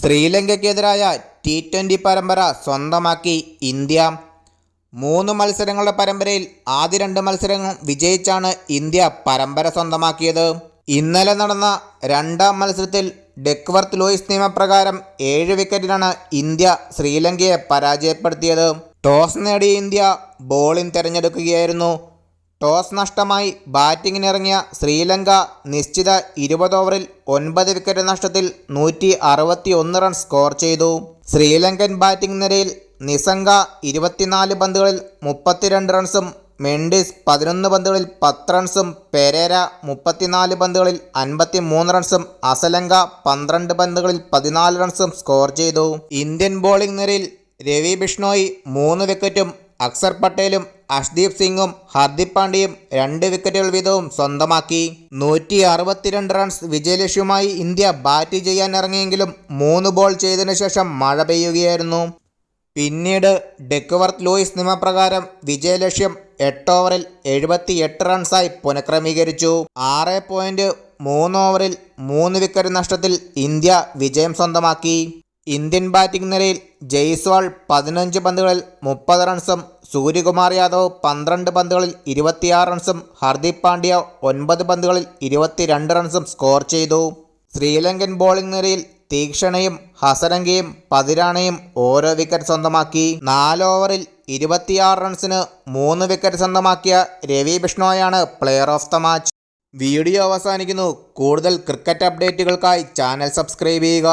ശ്രീലങ്കയ്ക്കെതിരായ T twenty പരമ്പര സ്വന്തമാക്കി India. മൂന്ന് മത്സരങ്ങളുടെ പരമ്പരയിൽ ആദ്യ രണ്ട് മത്സരങ്ങൾ വിജയിച്ചാണ് ഇന്ത്യ പരമ്പര സ്വന്തമാക്കിയത്. ഇന്നലെ നടന്ന രണ്ടാം മത്സരത്തിൽ ഡെക്വർത്ത് ലൂയിസ് നിയമപ്രകാരം ഏഴ് വിക്കറ്റിനാണ് ഇന്ത്യ ശ്രീലങ്കയെ പരാജയപ്പെടുത്തിയത്. ടോസ് നേടിയ ഇന്ത്യ ബോളിംഗ് തിരഞ്ഞെടുക്കുകയായിരുന്നു. ടോസ് നഷ്ടമായി ബാറ്റിങ്ങിനിറങ്ങിയ ശ്രീലങ്ക നിശ്ചിത ഇരുപത് ഓവറിൽ ഒൻപത് വിക്കറ്റ് നഷ്ടത്തിൽ നൂറ്റി അറുപത്തി ഒന്ന് റൺ സ്കോർ ചെയ്തു. ശ്രീലങ്കൻ ബാറ്റിംഗ് നിരയിൽ നിസംഗ ഇരുപത്തിനാല് പന്തുകളിൽ മുപ്പത്തിരണ്ട് റൺസും മെൻഡിസ് പതിനൊന്ന് പന്തുകളിൽ പത്ത് റൺസും പെരേര മുപ്പത്തിനാല് പന്തുകളിൽ അൻപത്തി മൂന്ന് റൺസും അസലങ്ക പന്ത്രണ്ട് പന്തുകളിൽ പതിനാല് റൺസും സ്കോർ ചെയ്തു. ഇന്ത്യൻ ബോളിംഗ് നിരയിൽ രവി ബിഷ്ണോയി മൂന്ന് വിക്കറ്റും അക്സർ പട്ടേലും അഷ്ദീപ് സിംഗും ഹർദിക് പാണ്ഡ്യയും രണ്ട് വിക്കറ്റുകൾ വീതവും സ്വന്തമാക്കി. നൂറ്റി അറുപത്തിരണ്ട് റൺസ് വിജയലക്ഷ്യമായി ഇന്ത്യ ബാറ്റ് ചെയ്യാൻ ഇറങ്ങിയെങ്കിലും മൂന്ന് ബോൾ ചെയ്തതിനു ശേഷം മഴ പെയ്യുകയായിരുന്നു. പിന്നീട് ഡെക്വർത്ത് ലൂയിസ് നിയമപ്രകാരം വിജയലക്ഷ്യം എട്ട് ഓവറിൽ എഴുപത്തി എട്ട് റൺസായി പുനഃക്രമീകരിച്ചു. ആറ് പോയിന്റ് മൂന്ന് ഓവറിൽ മൂന്ന് വിക്കറ്റ് നഷ്ടത്തിൽ ഇന്ത്യ വിജയം സ്വന്തമാക്കി. ഇന്ത്യൻ ബാറ്റിംഗ് നിരയിൽ ജയ്സ്വാൾ പതിനഞ്ച് പന്തുകളിൽ മുപ്പത് റൺസും സൂര്യകുമാർ യാദവ് പന്ത്രണ്ട് പന്തുകളിൽ ഇരുപത്തിയാറ് റൺസും ഹർദീപ് പാണ്ഡ്യ ഒൻപത് പന്തുകളിൽ ഇരുപത്തിരണ്ട് റൺസും സ്കോർ ചെയ്തു. ശ്രീലങ്കൻ ബോളിംഗ് നിരയിൽ തീക്ഷണയും ഹസരംഗയും പതിരാണയും ഓരോ വിക്കറ്റ് സ്വന്തമാക്കി. നാല് ഓവറിൽ ഇരുപത്തിയാറ് റൺസിന് മൂന്ന് വിക്കറ്റ് സ്വന്തമാക്കിയ Ravi ബിഷ്ണോയാണ് player of the match. Video അവസാനിക്കുന്നു. കൂടുതൽ ക്രിക്കറ്റ് അപ്ഡേറ്റുകൾക്കായി ചാനൽ സബ്സ്ക്രൈബ് ചെയ്യുക.